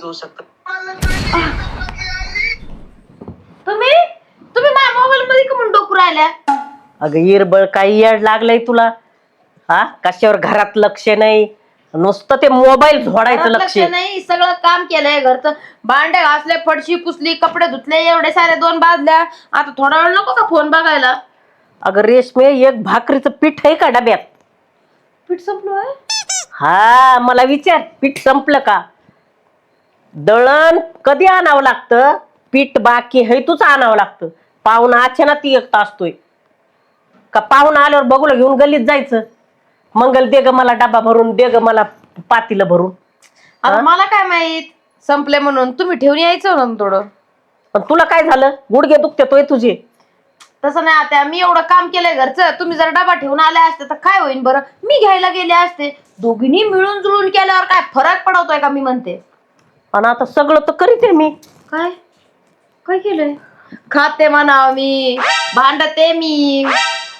देऊ शकता. तुम्ही? तुम्ही माझ्या मोबाईल मध्ये का म्हणून डोकू राहिल्या? अगं इरबळ काही येड लागलंय तुला? हा? कशावर घरात लक्ष नाही? नुसतं ते मोबाईल झोडायचं घरात लक्ष लक्ष. नाही सगळं काम केलंय घरचं. भांडे घासले फडशी पुसली कपडे धुतले एवढे सारे दोन बाजल्या. आता थोडा वेळ नको का फोन बघायला? अगं रेशमे एक भाकरीचं पीठ आहे का डब्यात? पीठ संपलो हा मला विचार पीठ संपलं का? दळण कधी आणावं लागतं? पीठ बाकी आहे तूच आणावं लागतं. पाहुणा अचानक ती एकटा असतोय. का पाहुणा आल्यावर बघूला घेऊन गल्लीत जायचं? मंगल दे ग मला डबा भरून दे ग मला पातीला भरून. आता मला काय माहीत? संपले म्हणून. तुम्ही ठेवून यायचं ना थोडं? पण तुला काय झालं? गुडघे दुखते तोय तुझे. तसं नाही आता मी एवढं काम केलंय घरचं. तुम्ही जर डबा ठेवून आले असते तर काय होईल बरं? मी घ्यायला गेले असते. दोघींनी मिळून जुळून केल्यावर काय फरक पडवतोय का मी म्हणते? आणि आता सगळं तर करीत आहे मी. काय? काय केलंय? खाते म्हणाव मी. भांडते मी.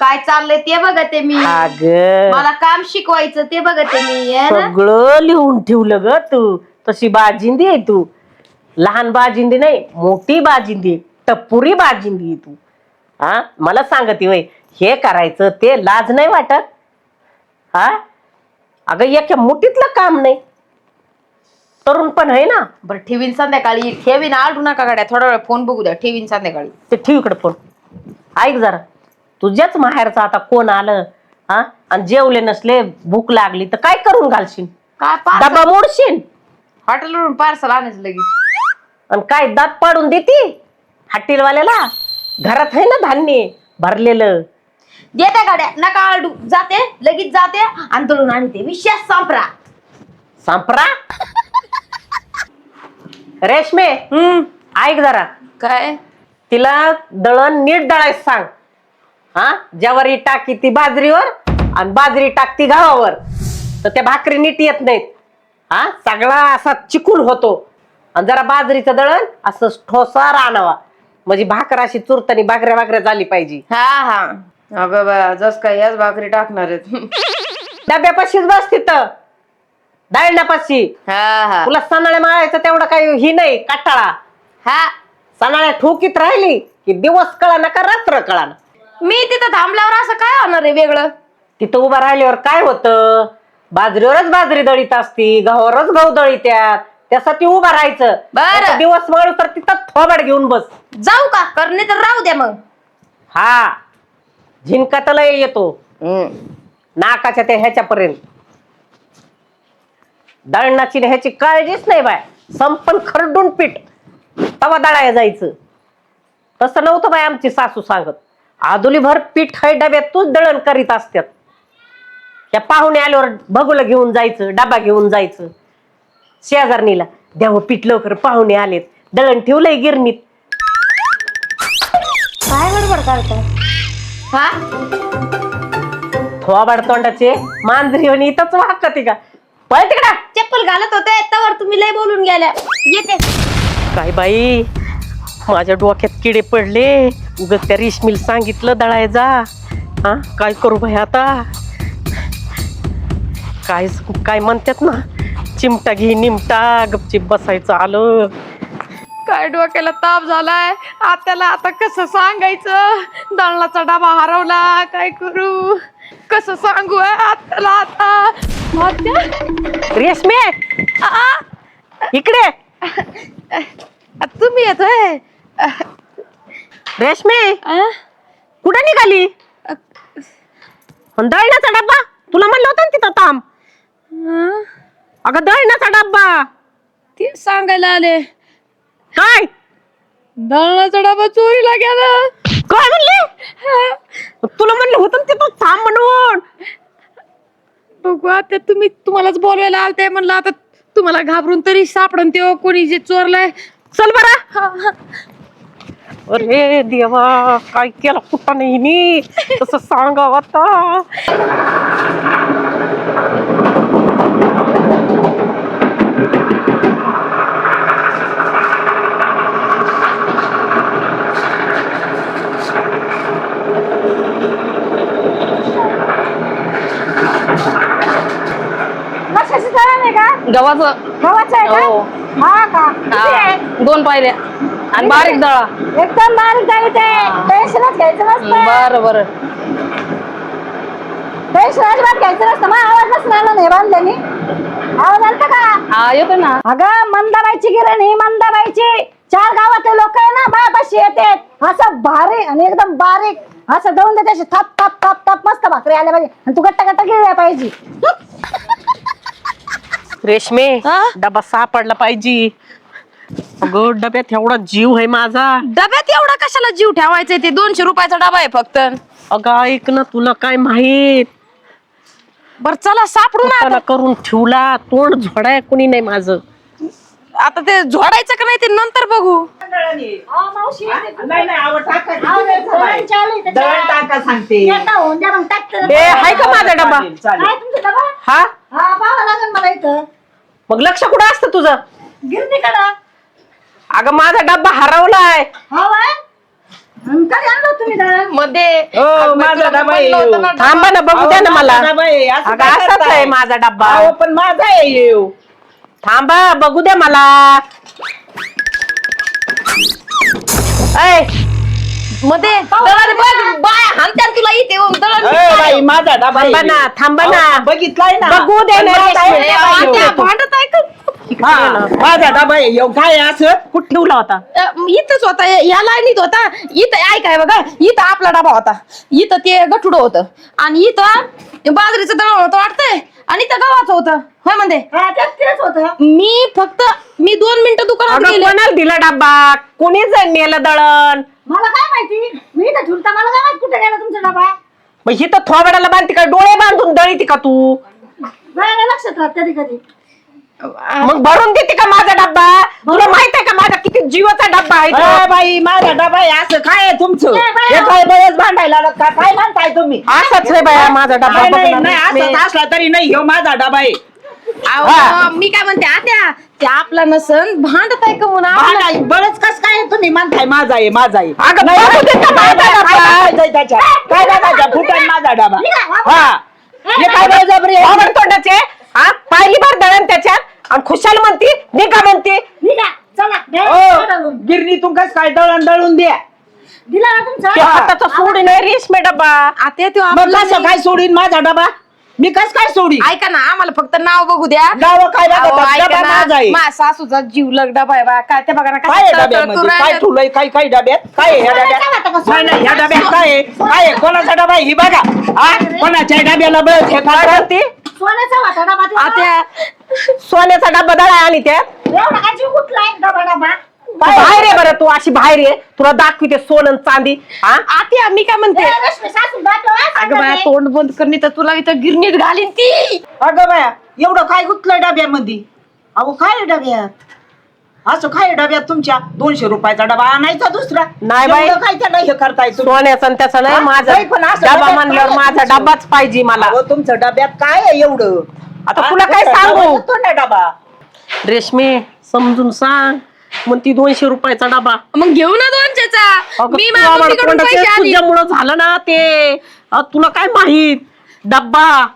काय चाललंय ते बघते मी. अग. मला काम शिकवायचं ते बघते मी है ना? सगळं लिहून ठेवलं ग तू. तशी बाजिंदी आहे तू. लहान बाजिंदी नाही मोठी बाजिंदी आहे. टपुरी बाजिंदी आहे तू. हा? मला सांगते वय हे करायचं ते लाज नाही वाटत. हा? अगं एका मुठीतलं काम नाही. तरुण पण आहे ना. बरं ठेवीन संध्याकाळी. ठेवीन आलू नका गाड्या. थोडा वेळ फोन बघू द्या. ठेवीन संध्याकाळी. ते ठेव इकडे फोन. ऐक जरा. तुझ्याच माहेरचा आता कोण आलं हा? आणि जेवले नसले भूक लागली तर काय करून घालशील? काय डबा मोडशील? हॉटेलवरून पार्सल आणायचं लगेच. आणि काय दात पाडून देती? हॉटेलवाल्याला? घरात आहे ना धान्य? भरलेलं. देते गाड्या. नका आलडू जाते. लगेच जाते. आणि दळून आणते. विशेष संपरा. संपरा? रेशमे. हम्म. ऐक जरा. काय? तिला दळण नीट दळायच सांग. हा? ज्वारी टाकी ती बाजरीवर आणि बाजरी टाकती गव्हावर. तर त्या भाकरी नीट येत नाहीत. हा? सगळा असा चिकून होतो. आणि जरा बाजरीचं दळण असं ठोसार आणावा म्हणजे भाकर अशी चुरतानी भाकऱ्या भाकऱ्या झाली पाहिजे. हा हा. अगं बा जस काय याच भाकरी टाकणार आहेत. डब्यापाशीच बस तिथं. दळण्यापाशी हा हा. तुला सणाळ्या माळायचं तेवढं काही ही नाही काटाळा. हा. सणाळ्या ठोकीत राहिली की दिवस कळा ना का रात्र कळा ना. मी तिथं थांबल्यावर असं काय होणार आहे वेगळं? तिथं उभं राहिल्यावर काय होतं? बाजरीवरच बाजरी दळीत असती गव्हावरच गहू दळीत्यात. त्यासाठी उभं राहायचं. बरं. नाहीतर दिवस मळू तर तिथं थोबाड घेऊन बस. जाऊ का? करणे तर राहू द्या मग. हा. झिनकातला येतो. नाकाच्या त्या ह्याच्यापर्यंत. दळणाची न ह्याची काळजीच नाही बाय. संपन खरडून पीठ. तवा दळायला जायचं. तसं नव्हतं बाय आमची सासू सांगत. आदुलीभर पीठ है डब्यात तूच दळण करीत असतात त्या पाहुणे आल्यावर बघूला घेऊन जायचं डबा घेऊन जायचं. शेजारणीला द्यावं पीठ लवकर पाहुणे आलेत. दळण ठेवलंय गिरणीत. काय गडबड करताय? हा? थोबाड तोंडाचे मांजरी आणि इथंच वाहकती का? पळ तिकडा. चप्पल घालत होते त्यावर तुम्ही लय बोलून गेल्या. येते. काय बाई? माझ्या डोक्यात किडे पडले. उगत त्या रेशमील सांगितलं दळाय जा. हा? काय करू बाई आता? काय काय म्हणतात ना? चिमटा घे निमटा गपचिप बसायचं आलं. काय डोक्याला ताप झालाय? आत्याला आता कसं सांगायचं? दळणाचा डबा हरवला काय करू? कसं सांगू आत्याला आता? रेशमे! आ, इकडे! तुम्ही येतोय? रेशमे? कुठे निघाली? दळण्याचा डब्बा? तुला म्हणलं होतं ना तिथं थांब? अगं दळण्याचा डब्बा. ते सांगायला आले. काय? दळणाचा डबा चोरीला गेला. काय म्हणले? तुला म्हणलं होतं ना तिथं थांब म्हणून. बघू आता तुम्ही तुम्हालाच बोलवायला आलते म्हणलं आता तुम्हाला घाबरून तरी सापडन ते कोणी जे चोरलाय. चल बरा. अरे देवा काय केलं कुठं नाही मी तसं सांगावं आता कशाची दळण आहे का गव्हाचं. गव्हाचं आहे हो. का? हा. का किती आहे? दोन पाहिल्या आणि बारीक दळा. एकदम बारीक ते. टेन्शनच घ्यायचं नसतं. बरं बरं. टेन्शन अजिबात घ्यायचं नसतं. मग आवाज नसला आला नाही बांधल्याने. आवाज आलता का? हा येतो ना. अगं मंदाबाईची गिरणी मंदाबाईची. चार गावातले लोक आहे ना बायापाशी येते असं भारी आणि एकदम बारीक. असं दळून देते अशी थाप थाप थाप थाप मस्त भाकरी आल्या पाहिजे. आणि तू गट्टा गट्टा गिळल्या पाहिजे. रेशमे हा? डबा सापडला पाहिजे. अगं डब्यात एवढा जीव आहे माझा. डब्यात एवढा कशाला जीव ठेवायचा ते दोनशे रुपयाचा डबा आहे फक्त. अगं ऐक ना तुला काय माहीत? बर चला सापडू ना त्याला करून ठेवला तोंड झोडाय कुणी नाही माझं. आता. आता ते झोडायचं का नाही ते नंतर बघू. नाही नाही आवड टाका दळण चालू आहे त्याच्यात. दळण टाका सांगते. येता होऊन द्या मग टाकतं. ए हाय का माझा डबा? चालेल, चालेल. काय तुमचा डबा? हा? हा पाहावं लागेल मला इथं. मग लक्ष कुठं असतं तुझं? गिरणीकडं अगं माझा डब्बा हरवलाय. हा वय आणि कधी आणलं तुम्ही दळणमध्ये. हो, अगं, माझा तुला डबा म्हणलं आहे. होतं ना, थांबा ना बघू द्या ना अहो, मला. माझा डबा आहे, असं अगं काय असाच करताय? आहे माझा डब्बा. अहो, पण माझा आहे येऊ. थांबा बघू द्या मला. ऐ, मध्ये दळण बघ बाय हाणत्यान तुला इथे येऊन दळण ए, बाई माझा डबा थांबा. ना थांबा ना. बघितलाय ना. बघू दे ना पण. भांडत आहे का? हा, माझा डबा आहे. काय आहे असं? कुठं ठेवला होता? अ, इथंच होता. या लाईनीत होता. इथं ऐकाय बघा. इथं आपला डबा होता. इथं ते गठुड होतं. आणि इथं बाजरीचं दळण होतं वाटतंय. आणि इथं गव्हाचं होतं. होय म्हणते हा होतं. मी फक्त मी दोन मिनिटं दुकानात अगं गेले. कोणाला दिला डब्बा कोणी जण नेलं दळण? मला काय माहिती? मी इथं ठुलता मला काय माहिती कुठे गेला तुमचा डबा? मग हिथं थोबड्याला बांधते का? डोळे बांधून दळीती का तू? नाही नाही लक्षात राहत कधी कधी. मग भरून देते का माझा डब्बा? तुला माहीत आहे का माझा किती जीवाचा डब्बा आहे तो? ए, बाई माझा डबा आहे असं काय आहे तुमचं? ए, बाई, हे काय बळच भांडायला लागत का? काय म्हणताय तुम्ही? असाच रे बाया माझा डब्बा नाही, नाही बघ ना, नाही, मी- असंच असला तरी नाही ह्यो माझा डबा आहे. हा. मी काय म्हणते आत्या ते आपला नसन भांडत आहे का म्हणून? बळच कस काय तुम्ही म्हणताय माझा आहे माझा आहे. अगं नाही, बघू दे का माझा काय त्याच्यात? फुटाण माझा डबा? हा. हे काय बळजबरी आहे? आवड तोंडाचे हा? पाहिली बार दळण त्याच्यात. आणि खुशाल म्हणती निघा म्हणते. निघा चला द्या, ओ, दळून. गिरणीतून कस काय दळण दळून द्या दिला ना तुमचा? त्या हाताचा सोड नाही रेशमे डब्बा आत्या तो मग आपला कसं काय सोडीन माझा डबा? मी कस काय सोडीन ऐका ना आम्हाला फक्त नाव बघू द्या. नाव काय अहो, ऐका डबा ना, आहे. सासूचा जीव लग डबा आहे बा. काय ते बघा ना कसं काय आहे डब्यामध्ये? काय राहिलं. ठुलंय काय काय डब्यात? काय आहे ह्या डब्यात? नाही नाही ह्या डब्यात काय आहे? काय आहे? कोणाचा डबा आहे? ही बघा. हा? कोणाच्या डब्याला बळ हे काय काय करते? सोन्याचा वाटा डबा दिला. आत्या. सोन्याचा डब्बा दळा आणि त्यात. एवढा काय जीव कुठलाय डबा डबा. बाहेर आहे बरं तू अशी बाहेर आहे तुला दाखविते सोनं चांदी. हा? आत्या मी काय म्हणते? हा, अगं बाया तोंड बंद करणे तर तुला इथं गिरणीत घालीन ती. अगं बाया एवढं काय गुतलं डब्यामध्ये? अहो काय आहे डब्यात? असं काय आहे डब्यात तुमच्या? दोनशे रुपयाचा डबा आणायचा दुसरा? नाही बाई. एवढं काय त्याला हे करताय तुम्ही? सोन्याचा आणि त्याचा नाही हा? माझा नाही, पण असं डबा डब्यात म्हणल्यावर काय आहे माझा तुमचं? डब्बाच पाहिजे मला. अहो तुमच्या डब्यात काय आहे एवढं? आता? तुला काय सांगू? ना डबा? रेशमे समजून सांग. मग ती दोनशे रुपयाचा डबा. मग घेऊ ना दोनशेचा. अगं, मी माझ्या मम्मीकडून तुझ्यामुळं झालं ना ते. अ, तुला काय माहीत? डब्बा.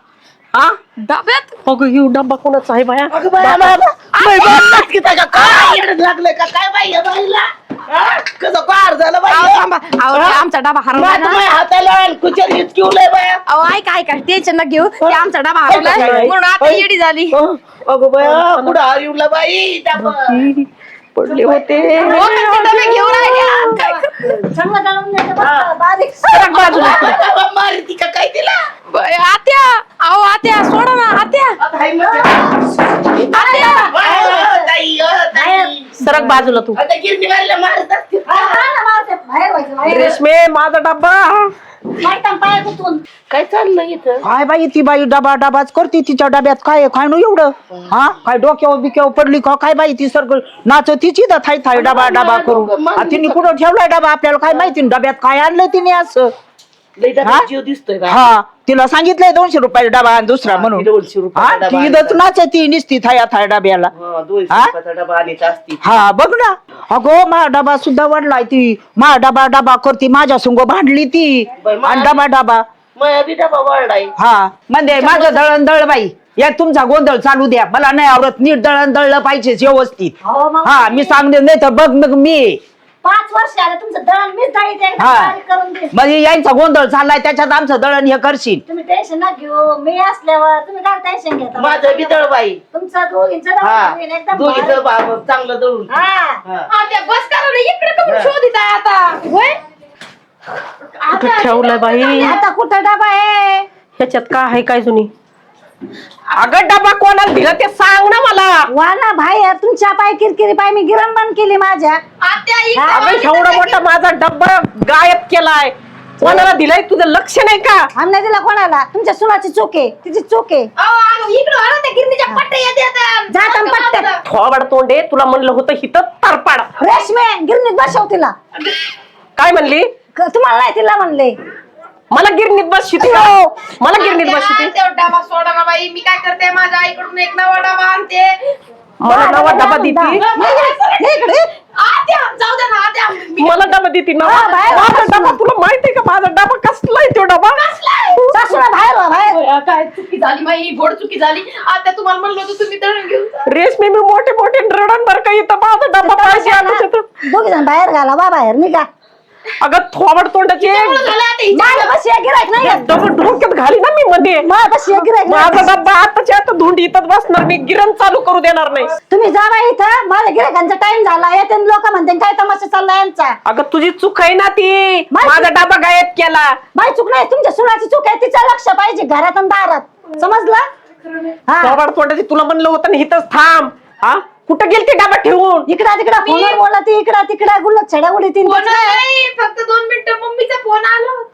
हा डब्यात? अगं ही डब्बा कोणाचा आहे बाया? अगं बाया, बाया, बाया. बाई, बोललात की त्याच्या काय येडं लागलंय का? काय बाई या बाईला? हा? कसं पार झालं बाई? अहो, हे? थांबा. अहो, ते आमचा डबा हरवला ना. हाताला कुचर बाया. अहो ऐका ऐका. टेन्शन न घेऊ. ते आमचा डबा? म्हणून आता? येडी झाली. अं, अगं बाया पुढं हरिवला बाई डबा. पडले होते. हो, मारती का काय तिला? आत्या. अहो आत्या सोडा ना आत्या. आत्या. ताई. सरक बाजूला तू. आता गिरणीवाल्याला मारत असतील. ना, मावसे, बाहेर व्हायचं बाहेर. रेशमे माझा डब्बा. माहिती पाय कुठून काय चाललंय इथं? काय बाई ती बाई डबा डबाच करते तिच्या डब्यात. काय आहे? काय नो एवढं? हा? काय डोक्यावर बिक्यावर पडली का? काय बाई ती सर नाच तिची तर थाय थाय डबा डबा करून. आ, तिने कुठं ठेवलाय डबा आपल्याला? काय माहिती डब्यात काय आणलंय तिने असं? हा? हा तिला सांगितलंय दोनशे रुपये डबा आणि दुसरा म्हणून. हा ती इथंच नाचती निसती थाया थाय डब्याला. हा? हा? बघ ना. अगो मा डबा सुद्धा वाढलाय ती. मा डबा डबा करती माझ्या संग भांडली ती. आणि डबा डबा. हा म्हणजे माझं दळण दळ बाई. या तुमचा गोंधळ चालू द्या. मला नाही आवडत नीट दळण दळलं पाहिजे व्यवस्थित. हो, हा मी सांगते नाही तर बघ मग मी पाच वर्ष आले तुमचं दळण मीच जाईल ते एकदम हा. बारीक करून दे. म्हणजे यांचा गोंधळ चाललाय त्याच्यात आमचं दळण हे करशील. तुम्ही टेन्शन ना घेऊ. मी असल्यावर तुम्ही काय टेन्शन घेता? माझं बी दळबाई तुमचं दोघींचं दळण हा. होईल एकदम दोघीचं बारीक. बा- चांगलं दळून. हा. हा. आत्या बस करा ना इकडे कमी शोधित आहे आता. होय? कुठं ठेवलंय बाई? आता कुठं डबा आहे? ह्याच्यात काय आहे काय जुनी? अगं डबा कोणाला दिला ते सांग ना मला. वा ना बाहेर तुमच्या पाय किरकिरी पाय मी गिरण बंद केली माझ्या. आत्या इकडे अगं बघितलं एवढा की- मोठा माझा डब्बा गायब केलाय. कोणाला दिलाय तुझं लक्ष नाही का? आमने दिला कोणाला. तुमच्या सुनाची चूक आहे तिची चूक आहे. अहो, अहो, इकडं आणा त्या गिरणीच्या पट्ट्या येते. जात. थोबड तोंडे तुला म्हणलं होतं हिथं तरपाड. रेशमे गिरणीत बसव तिला. काय म्हणली? क- तुम्हाला नाही तिला म्हणले. मला गिरणीत बस शिती मला गिरणीत बस शिती. तेवढा डबा सोडा ना बाई. मी काय करते? माझ्या आईकडून एक नवा डबा आणते. मला नवा डबा देती. आत्या जाऊ दे ना आत्या. मी- मला डबा देती ना. हा, बाहेर माझा डबा तुला माहितीये का? माझा डबा कसला आहे तो डबा? सासूला बाहेर वा, बाहेर. होय, काय चुकी झाली माई गोड चुकी झाली. आता तुम्हाला म्हणलं होतं तुम्ही दळून घेऊन जा. रेशमी मी मोठे मोठे रडण बर का? इथं माझा डबा पाहिजे आता तिथं. दोघी जण बाहेर घाला वा बाहेर. निघा. अगं थोबड तोंडाचे. डबल डोक्यात घाली ना मी मध्ये. माझ्या बस या गिरायक नाही माझा. डब्बा आताच्या आता धुंड इथं बसणार मी गिरण चालू करू देणार नाही. तुम्ही जा बाई इथं. माझ्या गिरायकांचा टाइम झाला. येते लोक म्हणते काय तमाशा चालला यांचा? अगं तुझी चूक आहे ना ती. माझी- माझा डबा गायब केला. बाई चूक नाही. तुमच्या सुनाची चूक आहे तिचं लक्ष पाहिजे घरात आणि दारात. समजलं? हा. थोबड तोंडाची तुला म्हणलं होतं ना इथंच थांब. हा? कुठं गेल ते डबा ठेवून? इकडा तिकडा फोनवर बोलला ती इकडा तिकडा गुल्लत छड्या उडी तीन फोन नाही फक्त दोन मिनिटं मम्मीचा फोन आला होता.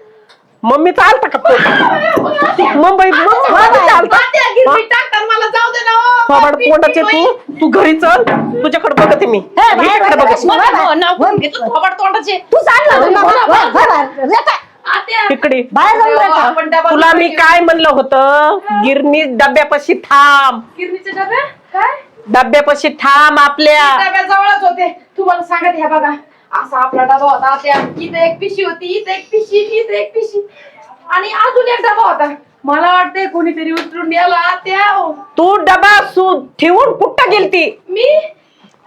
मम्मी चालता का फोन? मुंबई मुंबई चालता टाकतात मला जाऊ दे ना हो. पीठ होईल. तू तू घरी चल. तुझ्याकडे बघते मी. हे, बाहेर इकडे बघते. मला नाव- नाव थोबाड तोंडाचे. तू सांग ना. बोला, बोला. आत्या. इकडे. बाहेर जाऊन तेव्हा रेखा. आपण डबा तुला मी घेऊन- काय म्हणलं होतं? गिरणी डब्यापाशी थांब. गिरणीचे डबे काय? डब्यापाशी थांब आपल्या. डब्या जवळच होते. तुम्हाला सांगत ह्या बघा. असा आपला डबा होता. त्या इथं एक पिशी होती इथं एक पिशी इथं एक पिशी. आणि अजून एक डबा होता. मला वाटतंय कोणीतरी उतरून गेला त्या. तू डबा सु ठेवून कुठं गेलती? मी?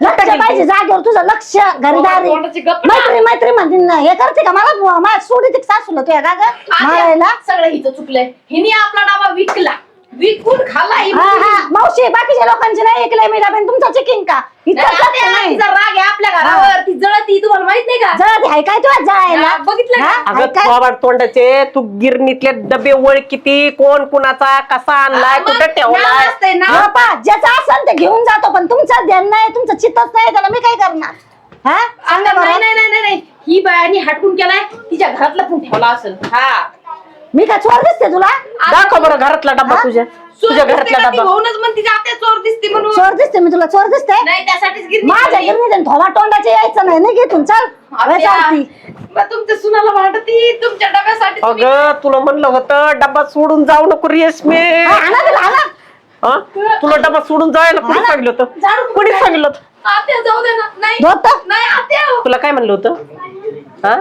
लक्ष पाहिजे जागेवर. तुझं लक्ष घरदारी. तोंडाची गप्प ना. मैत्री मैत्री म्हणते ना हे करते का? मला माझ्या सोडी ती सासूला? तुझ्या का ग? मारायला? सगळं हिचं चुकलंय. हिने आपला डबा विकला. विकून खाला ही हा हा. मावशी बाकीच्या लोकांचे नाही ऐकलंय मी डबे तुमचं चेकिंग का? नाही, नाही. तिचा राग आहे आपल्या घरावर ती जळती तुम्हाला माहीत नाही का? जळत आहे. काय तुला जळायला हा, बघितलं का? हा? अगं आहे काय? थोबाड तोंडाचे तू गिरणीतले डबे ओळ किती? कोण कुणाचा? कसा आणलाय? मग कुठं नाव ठेवलाय असतंय. हा, ज्याचं असेल ते घेऊन जातो पण तुमचं ध्यान नाही तुमचं चित्तच नाही त्याला मी काय करणार? हा? सांगा आता नाही बरं. नाही नाही नाही, नाही. ही बायानी हटकून केलाय तिच्या घरातला पण ठेवला असेल. हा. मी काय चोर दिसते तुला दाखव बरं घरातला डबा हा? तुझ्या तुझ्या घरातला का ती? डबा होऊनच म्हणते आत्या चोर दिसते म्हणून चोर दिसते मी तुला चोर दिसते नाही त्यासाठीच गिरणी माझ्या. गिरणीत थोडा तोंडाचे यायचं नाही नाही घेतून चल. मग तुमच्या सुनाला वाटती तुमच्या डब्यासाठी तुम्ही- अगं तुला म्हणलं होतं डबा सोडून जाऊ नको रेशमे हा, आणा तिला, आणा. हा? तुला डबा सोडून जायला कोणी. सांगितलं झाडू होतं कुठे कोणी? सांगितलं होतं आत्या जाऊ दे ना नाही? नाही आत्या तुला काय म्हणलं होतं हा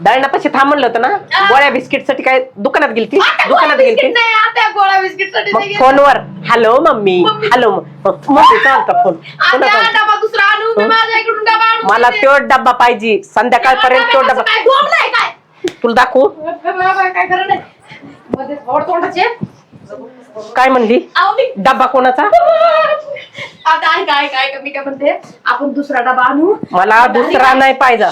दळणापाशी थांब म्हणलं होतं ना? गोळ्या बिस्किटसाठी काय दुकानात गेलती? आत्या दुकानात गोळा गेलती? बिस्किट नाही आत्या गोळा बिस्किटसाठी मग नाही गेली. फोनवर हॅलो मम्मी हॅलो मम्मी चालता फोन. आत्या कोणाचा? डबा दुसरा आणू मी माझ्या इकडून डबा आणून मला. तो डब्बा पाहिजे. संध्याकाळपर्यंत तो डब्बा काय डोंबलाय काय? तुला दाखवू? काय खरं नाही. मध्ये थोड तोंडाचे. काय म्हणली? अहो मी डब्बा कोणाचा? आता ऐका ऐका ऐका मी काय म्हणते? आपण दुसरा डबा आणू. मला दुसरा नाही पाहिजे.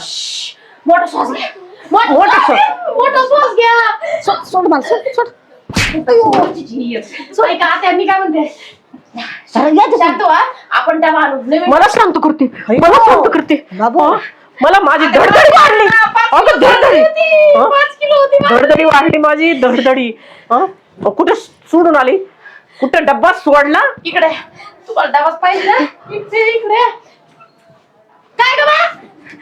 मोठा श्वास घ्या मोठा घ्या. मोठा श्वास घ्या. सोड सोड मला सोड सोड. ऐका आता मी काय म्हणते? सरळ घ्या आपण नवीन मला शांत करते. मला शांत करते. बाबू. मला माझी धडधडी वाढली. अगं धडधडी. होती, हा? पाच किलो होती माझी. धडधडी वाढली माझी धडधडी. हा? कुठं सोडून आली? कुठं डब्बा सोडला? इकडे. तुम्हाला डबाच पाहिजे ना? इकडे इकडे. काय ग बा?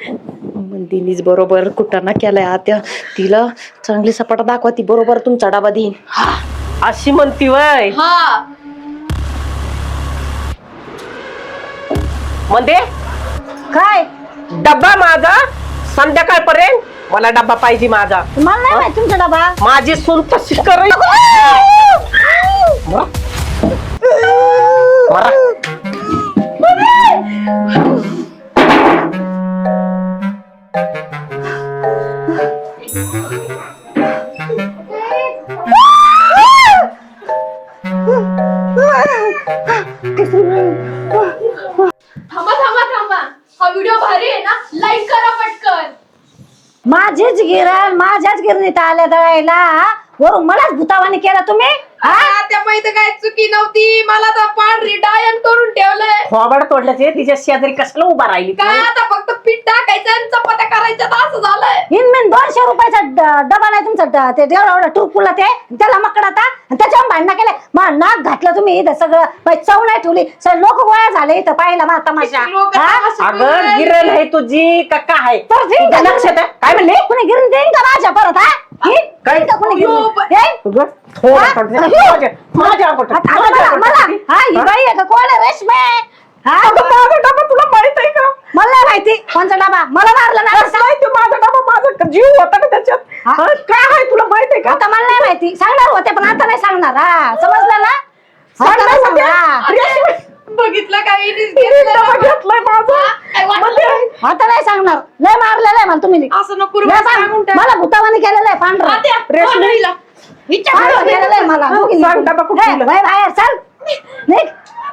मंदिनीच बरोबर कुटाणा केलाय आत्या. तिला चांगली सपाटा दाखवा ती बरोबर तुमचा डबा देईन. अशी म्हणती वय. हा. म्हणजे? काय? डब्बा माझा? संध्याकाळपर्यंत मला डब्बा पाहिजे माझा. मला नाही माहीत तुमचा डबा माझी सून तशी कर मरा थांबा थांबा थांबा. हा व्हिडिओ भारी आहे ना? लाईक करा पटकन. माझीच गिरण माझ्याच गिरणीत आल्या दळायला वरून मलाच भुतावाने केला तुम्ही? हा? त्या माहिती काय चुकी नव्हती मला तर पांढरी डायन करून ठेवलंय खोबड तोडल्याचे तिच्या शेजारी कशाला उभा राहिली तू? काय आता फक्त पीठ टाकायचं आणि चपात्या करायच्या तर असं झालंय इनमेन दोनशे रुपयाचा ड- डबा नाही तुमचा ड- ते एवढा एवढा टुरपुला ते त्याला मकडा आणि त्याच्यावर भांडणं केलं मा नाक घातलं तुम्ही इथं सगळं बाई चव नाही ठेवली लोक गोळा झाले इथं पाहिला मा तमाशा लोकं हा? तमाशा अगं गिरण आहे तुझी का काय तर देईन का तुझ्या लक्षात आहे? काय म्हणले कुणी गिरून देईन का माझ्या परत हा देईन? काय? देईन का कुणी गिरून? पण- देईन? अगं, थोडं हा? थोडं- अयो. माझ्या- माझ्या अगोदर- आता मला माझ्या मला. अगोदर. हा ही बाई आहे का? कोण आहे रेशमे? हा माझा डबा तुला माहीत आहे का? मला नाही माहिती. कोणचा डबा? मला मारलं ना कसं आहे ते माझा डबा माझा जीव होता ना त्याच्यात? हा? हा, काय आहे तुला माहीत आहे का? आता मला नाही माहिती. सांगणार होते पण आता नाही सांगणार. हा समजलं ना? आता नाही? सांगणार, हा. बघितलं काही तिने डबा घेतलाय माझा. काय वाटलं? आता नाही सांगणार. लय मारलेलं आहे मला तुम्ही. असं नको रे, लय मला सांगून मार- टाक. मला भूतावानी केलेलं आहे पांढरं. रेशमी. हो, डबा कुठे हे, ठेवला? वय बाहेर चल. निघ.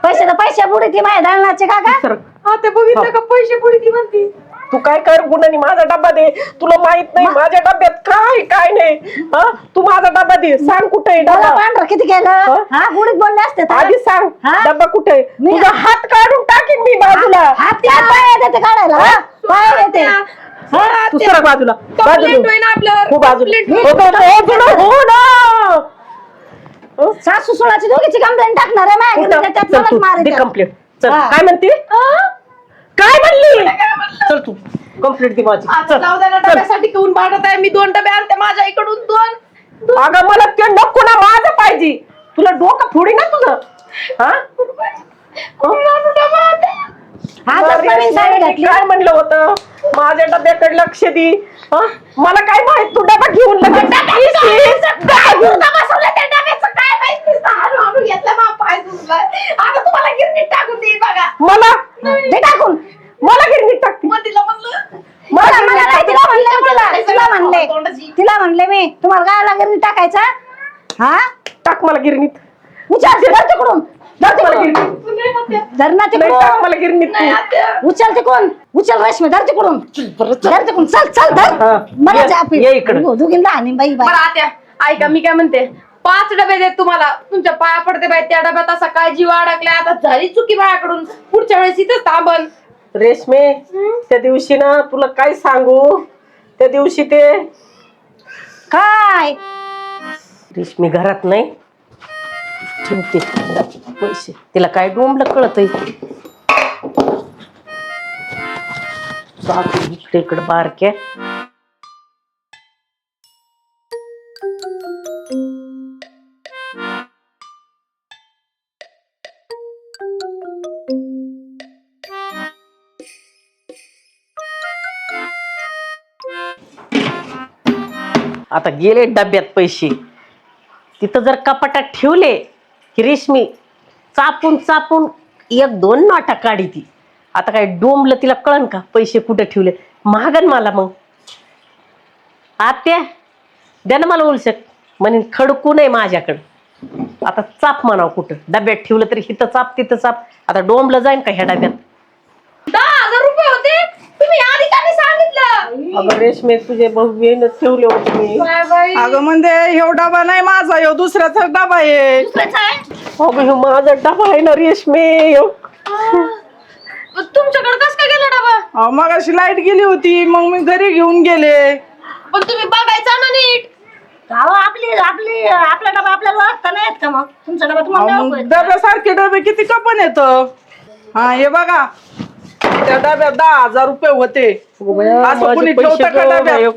पैसे तर पैसे बुडी ती माझ्या दळणाचे काका. सर, आत्या बघितलं का पैसे पुढे ती म्हणती? तू काय कर गुन्हानी माझा डबा दे. तुला माहीत नाही माझ्या डब्यात काय काय नाही. तू माझा डबा दे. सांग कुठे पांढरं किती केलं? हा? बुडीत बोलले असते. आधी सांग हा? डबा कुठे आहे? मी- तुझा हात काढून टाकीन मी बाजूला. हात पाय काढायला? पाय हा, तू सरक बाजूला. Complaint होईन आपल्यावर. हो बाजूला. Complaint हो, हो, हो, हो. सासू सुनाची दोघीची कंप्लेंट टाकणार आहे माझ्या घरी, त्याच्यात चल मलाच तू. मारायचं. दे कंप्लेंट चल. हा. काय म्हणते? काय म्हणली? चल तू. कंप्लेंट दे माझी. आता चल. जाऊ द्या ना चल. डब्यासाठी घेऊन भांडत आहे. मी दोन डबे आणते माझ्या इकडून. दोन. अगं मला ते नको ना. माझं पाहिजे. तुला डोकं फोडी ना तुझं. हा? आजच नवीन साडी घातली काय म्हणलं होतं? माझ्या डब्याकडे लक्ष दे. हा? मला काय माहीत तू डबा घेऊन लगेच. डबा घेऊन मला? ते टाकून? मला गिरणीत टाकते. तिला म्हणलं. मला मला नाही तिला म्हणले मी तिला तिला म्हणले. तोंडाची. तिला म्हणले मी. तुम्हाला काय लागेल टाकायचा? हा? टाक मला गिरणीत. उचल धर तिकडून. धर मला तिकडून गिरणीत धर ना नाही, टाक तिकडून मला गिरणीत नाही तू. आत्या. उचल तिकडून. उचल रेशमी धर तिकडून. धर तिकडून. चल चल धर. हा. मला ये- चापी. ये इकडं. दुगीन आणि बाई बाई. बरं आत्या ऐका मी काय म्हणते? पाच डबे देत तुम्हाला. तुमच्या पाया पडते बाई त्या डब्यात असा काय जीव अडकलाय आता झाली चुकी माझ्याकडून पुढच्या वेळेस इथंच थांबन रेशमे त्या दिवशी ना तुला काय सांगू? त्या दिवशी ते काय? रेशमी घरात नाही. ठेवते. पैसे. तिला काय डोंबलं कळत इकडे इकडे बारक्या. आता गेले डब्यात पैसे. तिथं जर कपाटात ठेवले रेशमी चापून चापून एक दोन नाटक काढी ती. आता काय डोंबलं तिला कळन का? पैसे कुठे ठेवले? महागन मला मग. आत्या द्या ना मला उलशक म्हणे खडकू नाही माझ्याकडं. आता चाप म्हणावं कुठं? डब्यात ठेवलं तरी हिथं चाप तिथं चाप. आता डोंबलं जाईन का ह्या डब्यात? दहा हजार रुपये होते. तुम्ही आधी का नाही सांगितलं? अगं रेशमे तुझे बहु ठेवले होते मी. बाय बाई अगं म्हणजे ह्यो डबा नाही माझा ह्यो दुसऱ्याचा डबा आहे. अगं ह्यो माझा डबा आहे ना रेशमे ह्यो. तुमच्याकडे कस काय गेला डबा? अहो, मगाशी लाइट गेली होती मग मी घरी घेऊन गेले. पण तुम्ही बघायचा ना नीट. अहो, आपली आपली आपला डबा आपल्याला ओळखता नाही येत का मग? तुमचा डबा तुम्हाला नाही मग ओळखत. डब्यासारखे डबे किती कपन येत? हा हे बघा. त्या डब्यात दहा हजार रुपये होते असं माझे कोणी पैसे ठेवतं का गं डब्यात? बाई.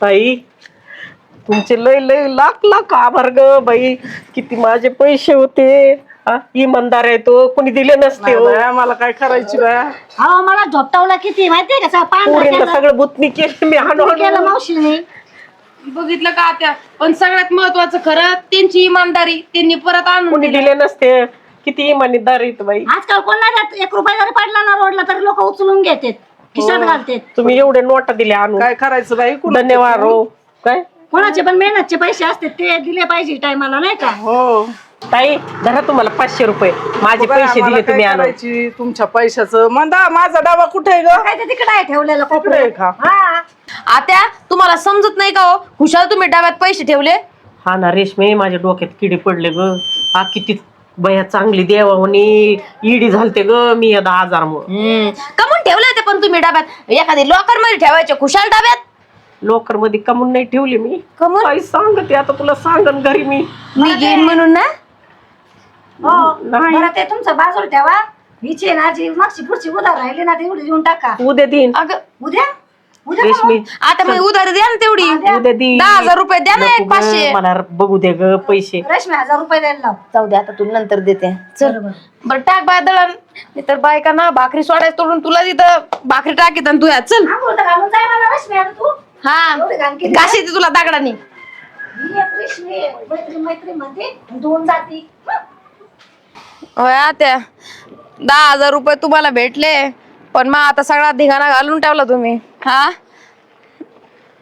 ताई तुमचे लय लय लाख लाख आभार ग बाई किती माझे पैसे होते हा इमानदार आहे तो कोणी दिले नसते नाही हो. बाया, मला काय करायची बाया अहो मला झोपटावला किती माहितीये का सगळं पांढरं पोरींना केलं. सगळं बुतनी केलं मी हाणू किती केलं. मावशीने बघितलं का आत्या पण सगळ्यात महत्वाचं खरं त्यांची इमानदारी त्यांनी परत आणून कोणी. दिले नसते किती इमानदार आहेत बाई. आजकाल कोण नाही देत. एक रुपया जरी पडला ना रोडला तरी लोक उचलून घेतात. खिशात घालतात. तुम्ही एवढे नोटा दिल्या आणून. काय करायचं बाई? कुणाचं? धन्यवाद हो. काय? कोणाचे पण मेहनतचे पैसे असते ते दिले पाहिजे टायमाला नाही का? हो. ताई धरा तुम्हाला पाचशे रुपये. माझे बघा, पैसे आम्हाला दिले काय तुम्ही आणून. करायची? तुमच्या पैशाचं. म्हणता माझा डाबा कुठे आहे ग? काय ते तिकडे आहे ठेवलेलं तिकडे कोपरे आहे का? हा. आत्या तुम्हाला समजत नाही का हो? खुशाल तुम्ही डाब्यात पैसे ठेवले? हा ना रेशमे माझ्या डोक्यात किडे पडले ग. हा किती बया चांगली देवा म्हणे इडी झालते ग मी या दहा हजार मुळे कमून ठेवले होते पण तुम्ही डाब्यात. एखादी लॉकरमध्ये ठेवायचे खुशाल डाब्यात? लोकरमध्ये कमून नाही ठेवली मी. कमून? काय सांगते आता तुला सांगन घरी मी. मी घेईन म्हणून ना? हो नाही. बरं ते तुमचं बाजूला ठेवा. हिची ना जी मागची पुढची उधार राहिली ना तेवढी देऊन टाका. उद्या देईन. अगं उद्या उद्या? रेशमी आता मग उधार द्या ना तेवढी. उद्या देईन दहा हजार रुपये द्या ना नको एक ग, पाचशे मला बघू दे ग पैसे. रेशमी हजार रुपये द्यायला लाव. जाऊ दे आता तुला नंतर देते. चल. बरं टाक बाय दळण नाही तर बायका ना भाकरी सोडायचं तोडून तुला तिथं भाकरी टाकीत आणि तू या. चल. आंघोळ तर घालून जाय मला रेशमी आता तू. हा. एवढी घाण केली घाशी ती तुला दागडानी. ही एक रेशमी मैत्री मैत्री म्हणते. आणि दोन जाती. होय त्या दहा हजार रुपये तुम्हाला भेटले. पण मग आता सगळा धिगाणा घालून ठेवला तुम्ही. हा?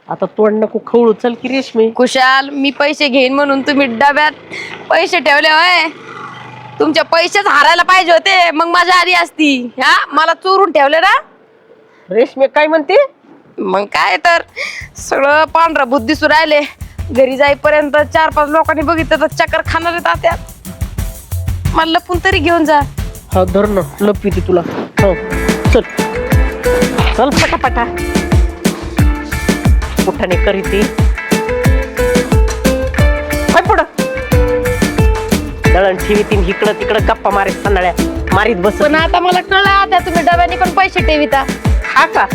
आता तोंड नको खवळू. चल की रेशमी. कुशाल मी पैसे घेईन म्हणून तुम्ही डब्यात पैसे ठेवले होय. तुमचे पैसेच हारायला पाहिजे होते. मग माझ्या आधी असती. हा? मला चोरून ठेवले ना? रेशमी काय म्हणते? मग काय तर. सगळं पांढरा बुद्धी दिसू राहिले. घरी जाईपर्यंत चार पाच लोकांनी बघितलं तर चक्कर खाणार आहेत आत्या मला लपून तरी घेऊन जा. हा धर ना. लपवी ती तुला. हो चल. चल पटापटा. कुठाने करी ती काय पुढं. दळण ठेवी तीन इकडं तिकडं गप्पा मारीत सनाळ्या मारीत बस पण आता मला कळलं आता तुम्ही डब्याने पण पैसे ठेविता. हा का?